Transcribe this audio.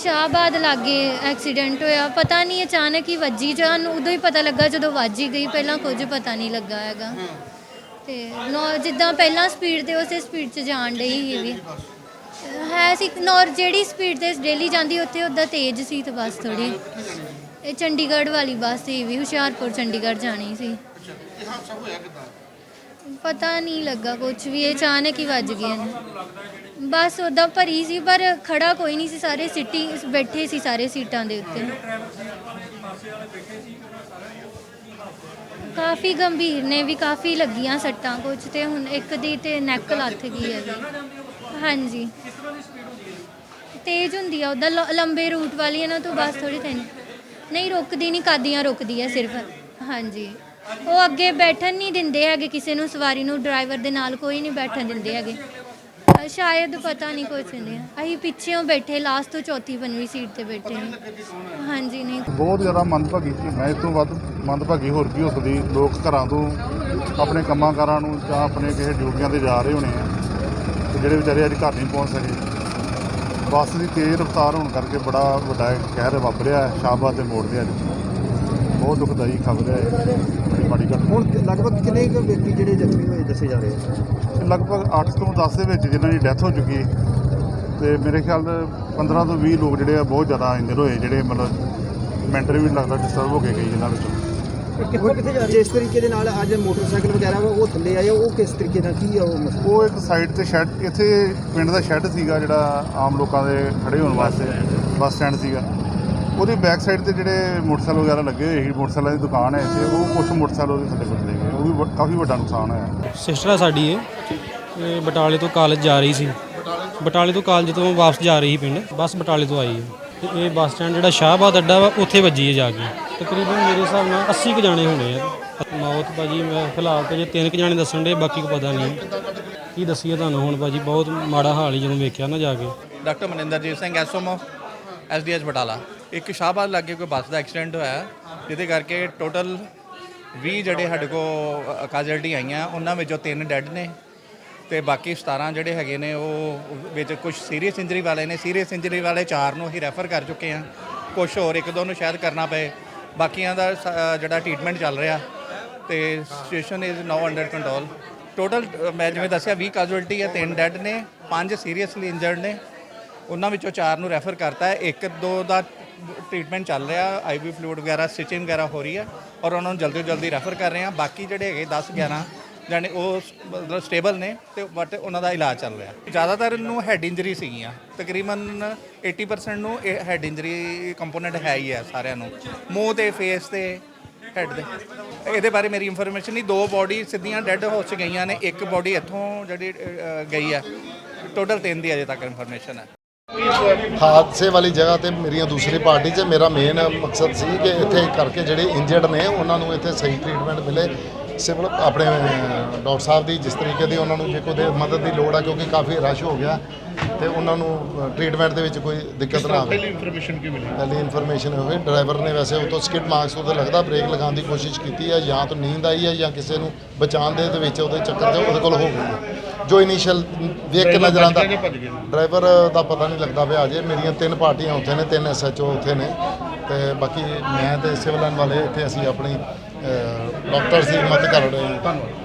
ਸ਼ਾਹਬਾਦ ਲਾਗੇ ਐਕਸੀਡੈਂਟ ਹੋਇਆ ਪਤਾ ਨਹੀਂ ਅਚਾਨਕ ਹੀ ਵੱਜੀ ਜਾਨ ਉਦੋਂ ਹੀ ਪਤਾ ਲੱਗਾ ਜਦੋਂ ਵੱਜ ਗਈ ਪਹਿਲਾਂ ਕੁਝ ਪਤਾ ਨਹੀਂ ਲੱਗਾ ਹੈਗਾ। ਤੇ ਨੌ ਜਿੱਦਾਂ ਪਹਿਲਾਂ ਸਪੀਡ ਤੇ ਉਸੇ ਸਪੀਡ 'ਚ ਜਾਣ ਡਈ ਸੀ ਵੀ। ਹੈ ਸੀ ਨੌਰ ਜਿਹੜੀ ਸਪੀਡ ਤੇ ਡੇਲੀ ਜਾਂਦੀ ਉੱਥੇ ਉਦਾਂ ਤੇਜ਼ ਸੀ ਤੇ ਬਸ ਥੋੜੀ ਇਹ ਚੰਡੀਗੜ੍ਹ ਵਾਲੀ ਬੱਸ ਸੀ ਵੀ ਹੁਸ਼ਿਆਰਪੁਰ ਚੰਡੀਗੜ੍ਹ ਜਾਣੀ ਸੀ। ਅੱਛਾ ਇਹ ਹਾਦਸਾ ਹੋਇਆ ਕਿੱਦਾਂ? ਪਤਾ ਨਹੀਂ ਲੱਗਾ ਕੁਝ ਵੀ, ਇਹ ਅਚਾਨਕ ਹੀ ਵੱਜ ਗਏ ਨੇ। ਬਸ ਉਦਾਂ ਭਰੀ ਸੀ, ਪਰ ਖੜਾ ਕੋਈ ਨਹੀਂ ਸੀ, ਸਾਰੇ ਸਿੱਟੀ ਬੈਠੇ ਸੀ ਸਾਰੇ ਸੀਟਾਂ ਦੇ ਉੱਤੇ। ਕਾਫੀ ਗੰਭੀਰ ਨੇ ਵੀ, ਕਾਫੀ ਲੱਗੀਆਂ ਸੱਟਾਂ ਕੁਝ ਤੇ ਹੁਣ ਇੱਕ ਦੀ ਤੇ ਨੈਕ ਲੱਥ ਗਈ ਹੈ ਵੀ ਹਾਂਜੀ। ਤੇਜ਼ ਹੁੰਦੀ ਆ ਉਹਦਾ ਲੰਬੇ ਰੂਟ ਵਾਲੀ ਇਹਨਾਂ ਤੋਂ ਬਸ ਥੋੜੀ ਤੈਨੂੰ ਨਹੀਂ, ਰੁਕਦੀ ਨਹੀਂ, ਕਾਦੀਆਂ ਰੁਕਦੀ ਹੈ ਸਿਰਫ। ਹਾਂਜੀ। ਉਹ ਅੱਗੇ ਬੈਠਣ ਨਹੀਂ ਦਿੰਦੇ ਹੈਗੇ ਕਿਸੇ ਨੂੰ ਸਵਾਰੀ ਨੂੰ ਡਰਾਈਵਰ ਦੇ ਨਾਲ ਕੋਈ ਨਹੀਂ ਬੈਠਣ ਦਿੰਦੇ ਹੈਗੇ। ਅ, ਸ਼ਾਇਦ ਪਤਾ ਨਹੀਂ ਕੁਛ ਨਹੀਂ ਅਸੀਂ ਪਿੱਛੇੋਂ ਬੈਠੇ ਲਾਸਟ ਤੋਂ ਚੌਥੀ ਪੰਜਵੀਂ ਸੀਟ ਤੇ ਬੈਠੇ ਹਾਂ। ਹਾਂਜੀ ਨਹੀਂ। ਬਹੁਤ ਜ਼ਿਆਦਾ ਮੰਦਭਾਗੀ ਸੀ। ਮੈਂ ਇਸ ਤੋਂ ਵੱਧ ਮੰਦਭਾਗੀ ਹੋਰ ਕੀ ਹੋ ਸਕਦੀ? ਲੋਕ ਘਰਾਂ ਤੋਂ ਆਪਣੇ ਕੰਮਾਂ ਕਾਰਾਂ ਨੂੰ ਜਾਂ ਆਪਣੇ ਕਿਸੇ ਡਿਊਟੀਆਂ ਤੇ ਜਾ ਰਹੇ ਹੋਣੇ ਆ ਤੇ ਜਿਹੜੇ ਵਿਚਾਰੇ ਅੱਜ ਘਰ ਨਹੀਂ ਪਹੁੰਚ ਸਕੇ। ਬੱਸ ਦੀ ਤੇਜ਼ ਰਫ਼ਤਾਰ ਹੋਣ ਕਰਕੇ ਬੜਾ ਵੱਡਾ ਕਹਿਰ ਵਾਪਰਿਆ ਹੈ ਸ਼ਾਹਬਾਦ ਦੇ ਮੋੜ ਤੇ ਅੱਜ। ਬਹੁਤ ਦੁਖਦਾਈ ਖਬਰ ਹੈ ਬੜੀ ਮਾੜੀ ਘਟਨਾ ਹੁਣ ਲਗਭਗ ਕਿੰਨੇ ਕੁ ਵਿਅਕਤੀ ਜਿਹੜੇ ਜ਼ਖਮੀ ਹੋਏ ਦੱਸੇ ਜਾ ਰਹੇ ਆ? ਲਗਭਗ 8 ਤੋਂ 10 ਦੇ ਵਿੱਚ ਜਿਨ੍ਹਾਂ ਦੀ ਡੈਥ ਹੋ ਚੁੱਕੀ ਹੈ। ਤੇ ਮੇਰੇ ਖਿਆਲ ਦੇ 15 ਤੋਂ 20 ਲੋਕ ਜਿਹੜੇ ਆ ਬਹੁਤ ਜ਼ਿਆਦਾ ਇੰਜਰ ਹੋਏ ਜਿਹੜੇ ਮਤਲਬ ਮੈਂਟਲੀ ਵੀ ਲੱਗਦਾ ਡਿਸਟਰਬ ਹੋ ਕੇ ਗਏ ਜਿਨ੍ਹਾਂ ਵਿੱਚੋਂ। ਕਿੱਥੋਂ ਕਿੱਥੇ ਜਾ ਰਹੇ? ਜਿਸ ਤਰੀਕੇ ਦੇ ਨਾਲ ਅੱਜ ਮੋਟਰਸਾਈਕਲ ਵਗੈਰਾ ਵਾ ਉਹ ਥੱਲੇ ਆਏ ਉਹ ਕਿਸ ਤਰੀਕੇ ਦਾ ਕੀ ਆ ਉਹ ਮਸਲਾ? ਉਹ ਇੱਕ ਸਾਈਡ ਤੇ ਸ਼ੈੱਡ ਇੱਥੇ ਪਿੰਡ ਦਾ ਸ਼ੈੱਡ ਸੀਗਾ ਜਿਹੜਾ ਆਮ ਲੋਕਾਂ ਦੇ ਖੜੇ ਹੋਣ ਵਾਸਤੇ ਬੱਸ ਸਟੈਂਡ ਸੀਗਾ। ਉਹਦੀ ਬੈਕ ਸਾਈਡ ਤੇ ਜਿਹੜੇ ਮੋਟਰਸਾਈਕਲ ਵਗੈਰਾ ਲੱਗੇ ਹੋਏ ਸੀ ਮੋਟਰਸਾਈਕਲਾਂ ਦੀ ਦੁਕਾਨ ਹੈ ਇੱਥੇ ਉਹ ਕੁਝ ਮੋਟਰਸਾਈਕਲ ਉਹਦੇ ਥੱਲੇ ਬਦਲੇ ਗਏ ਉਹ ਵੀ ਕਾਫੀ ਵੱਡਾ ਨੁਕਸਾਨ ਹੋਇਆ। ਸਿਸਟਰ ਆ ਸਾਡੀ ਇਹ ਇਹ ਬਟਾਲੇ ਤੋਂ ਕਾਲਜ ਜਾ ਰਹੀ ਸੀ। ਬਟਾਲੇ ਤੋਂ ਕਾਲਜ ਤੋਂ ਵਾਪਸ ਜਾ ਰਹੀ ਸੀ ਪਿੰਡ ਬੱਸ ਬਟਾਲੇ ਤੋਂ ਆਈ ਹੈ। ਤੇ ਇਹ ਬੱਸ ਸਟੈਂਡ ਜਿਹੜਾ ਸ਼ਾਹਬਾਦ ਅੱਡਾ ਵਾ ਉੱਥੇ ਵੱਜੀ ਹੈ ਜਾ ਕੇ। ਤਕਰੀਬਨ ਮੇਰੇ ਹਿਸਾਬ ਨਾਲ 80 ਕੁ ਜਾਣੇ ਹੋਣੇ ਆ। ਮੌਤ ਭਾਜੀ ਮੈਂ ਫਿਲਹਾਲ ਤੇ ਜੇ ਤਿੰਨ ਕੁ ਜਾਣੇ ਦੱਸਣ ਦੇ ਬਾਕੀ ਕੋ ਪਤਾ ਨਹੀਂ। ਕੀ ਦੱਸੀਏ ਤੁਹਾਨੂੰ ਹੁਣ ਭਾਜੀ ਬਹੁਤ ਮਾੜਾ ਹਾਲ ਹੀ ਜਦੋਂ ਵੇਖਿਆ ਨਾ ਜਾ ਕੇ। Doctor Maninderjit Singh SMO SDS Batala. ਇੱਕ ਸ਼ਾਹਬਾਦ ਲਾਗੇ ਕੋਈ ਬੱਸ ਦਾ ਐਕਸੀਡੈਂਟ ਹੋਇਆ, ਜਿਹਦੇ ਕਰਕੇ ਟੋਟਲ 20 ਜਿਹੜੇ ਸਾਡੇ ਕੋ ਕਾਜ਼ਲਟੀ ਆਈਆਂ, ਉਹਨਾਂ ਵਿੱਚੋਂ ਤਿੰਨ ਡੈੱਡ ਨੇ ਤੇ ਬਾਕੀ 17 ਜਿਹੜੇ ਹੈਗੇ ਨੇ, ਉਹ ਵਿੱਚ ਕੁਝ ਸੀਰੀਅਸ ਇੰਜਰੀ ਵਾਲੇ ਨੇ। ਸੀਰੀਅਸ ਇੰਜਰੀ ਵਾਲੇ ਚਾਰ ਨੂੰ ਅਸੀਂ ਰੈਫਰ ਕਰ ਚੁੱਕੇ ਹਾਂ। ਕੁਝ ਹੋਰ ਇੱਕ ਦੋ ਨੂੰ ਸ਼ਾਇਦ ਕਰਨਾ ਪਏ। ਬਾਕੀਆਂ ਦਾ ਜਿਹੜਾ ਟ੍ਰੀਟਮੈਂਟ ਚੱਲ ਰਿਹਾ ਤੇ situation is now under control total ਮੈਂ ਜਿਵੇਂ ਦੱਸਿਆ 20 ਕਾਜ਼ੁਅਲਟੀ ਹੈ, ਤਿੰਨ ਡੈੱਡ ਨੇ, ਪੰਜ ਸੀਰੀਅਸਲੀ ਇੰਜਰਡ ਨੇ। ਉਹਨਾਂ ਵਿੱਚੋਂ ਚਾਰ ਨੂੰ ਰੈਫਰ ਕਰਤਾ ਹੈ। ਇੱਕ, ਦੋ ਦਾ ਟ੍ਰੀਟਮੈਂਟ ਚੱਲ ਰਿਹਾ ਆਈਵੀ ਫਲੂਇਡ ਵਗੈਰਾ ਸਟਿਚਿੰਗ ਵਗੈਰਾ ਹੋ ਰਹੀ ਹੈ ਔਰ ਉਹਨਾਂ ਨੂੰ ਜਲਦੀ ਤੋਂ ਜਲਦੀ ਰੈਫਰ ਕਰ ਰਹੇ ਹਾਂ। ਬਾਕੀ ਜਿਹੜੇ ਹੈਗੇ 10 11 ਜਾਨੇ ਉਹ ਮਤਲਬ ਸਟੇਬਲ ਨੇ ਤੇ ਬਟ ਉਹਨਾਂ ਦਾ ਇਲਾਜ ਚੱਲ ਰਿਹਾ। ਜ਼ਿਆਦਾਤਰ ਨੂੰ ਹੈਡ ਇੰਜਰੀ ਸੀਗੀਆਂ। ਤਕਰੀਬਨ 80% ਨੂੰ ਇਹ ਹੈਡ ਇੰਜਰੀ ਕੰਪੋਨੈਂਟ ਹੈ ਹੀ ਹੈ ਸਾਰਿਆਂ ਨੂੰ। ਮੂੰਹ ਤੇ ਫੇਸ ਤੇ ਹੈਡ ਦੇ ਇਹਦੇ ਬਾਰੇ ਮੇਰੀ ਇਨਫੋਰਮੇਸ਼ਨ ਨਹੀਂ। ਦੋ ਬੋਡੀ ਸਿੱਧੀਆਂ ਡੈੱਡ ਹੋ ਚ ਗਈਆਂ ਨੇ। ਇੱਕ ਬੋਡੀ ਇੱਥੋਂ ਜਿਹੜੀ ਗਈ ਹੈ। ਟੋਟਲ ਤਿੰਨ ਦੀ ਅਜੇ ਤੱਕ ਇਨਫੋਰਮੇਸ਼ਨ ਹੈ। ਹਾਦਸੇ ਵਾਲੀ ਜਗ੍ਹਾ ਤੇ ਮੇਰੀਆਂ ਦੂਸਰੀ ਪਾਰਟੀ 'ਚ ਮੇਰਾ ਮੇਨ ਮਕਸਦ ਸੀ ਕਿ ਇੱਥੇ ਕਰਕੇ ਜਿਹੜੇ ਇੰਜਰਡ ਨੇ, ਉਹਨਾਂ ਨੂੰ ਇੱਥੇ ਸਹੀ ਟ੍ਰੀਟਮੈਂਟ ਮਿਲੇ। ਸਿਵਲ, ਆਪਣੇ ਡਾਕਟਰ ਸਾਹਿਬ ਦੀ ਜਿਸ ਤਰੀਕੇ ਦੀ ਉਹਨਾਂ ਨੂੰ ਜੇ ਕੋਈ ਮਦਦ ਦੀ ਲੋੜ ਆ, ਕਿਉਂਕਿ ਕਾਫੀ ਰਸ਼ ਹੋ ਗਿਆ। ਤੇ ਉਹਨਾਂ ਨੂੰ ਟ੍ਰੀਟਮੈਂਟ ਦੇ ਵਿੱਚ ਕੋਈ ਦਿੱਕਤ ਨਾ ਆਵੇ। ਪਹਿਲੀ ਇਨਫੋਰਮੇਸ਼ਨ ਕੀ ਮਿਲੀ? ਪਹਿਲੀ ਇਨਫੋਰਮੇਸ਼ਨ ਹੋਵੇ ਡਰਾਈਵਰ ਨੇ ਵੈਸੇ ਉਹ ਤੋਂ ਸਕਿਡ ਮਾਰਕਸ ਉਹਦੇ ਲੱਗਦਾ ਬ੍ਰੇਕ ਲਗਾਉਣ ਦੀ ਕੋਸ਼ਿਸ਼ ਕੀਤੀ ਹੈ ਜਾਂ ਤਾਂ ਨੀਂਦ ਆਈ ਹੈ ਜਾਂ ਕਿਸੇ ਨੂੰ ਬਚਾਉਣ ਦੇ ਦੇ ਵਿੱਚ ਉਹਦੇ ਚੱਕਰ 'ਚ ਉਹਦੇ ਕੋਲ ਹੋ ਗਈ ਜੋ ਇਨੀਸ਼ੀਅਲ ਵੇਖ ਕੇ ਨਜ਼ਰ ਆਉਂਦਾ। ਡਰਾਈਵਰ ਦਾ ਪਤਾ ਨਹੀਂ ਲੱਗਦਾ ਪਿਆ ਅਜੇ ਮੇਰੀਆਂ ਤਿੰਨ ਪਾਰਟੀਆਂ ਉੱਥੇ ਨੇ ਤਿੰਨ ਐਸਐਚਓ ਉੱਥੇ ਨੇ। ਤੇ ਬਾਕੀ ਮੈਂ ਤੇ ਸਿਵਲ ਲਾਈਨ ਵਾਲੇ ਇੱਥੇ ਅਸੀਂ ਆਪਣੀ ਡਾਕਟਰ ਦੀ ਮਦਦ ਕਰ ਰਹੇ ਹਾਂ। ਧੰਨਵਾਦ।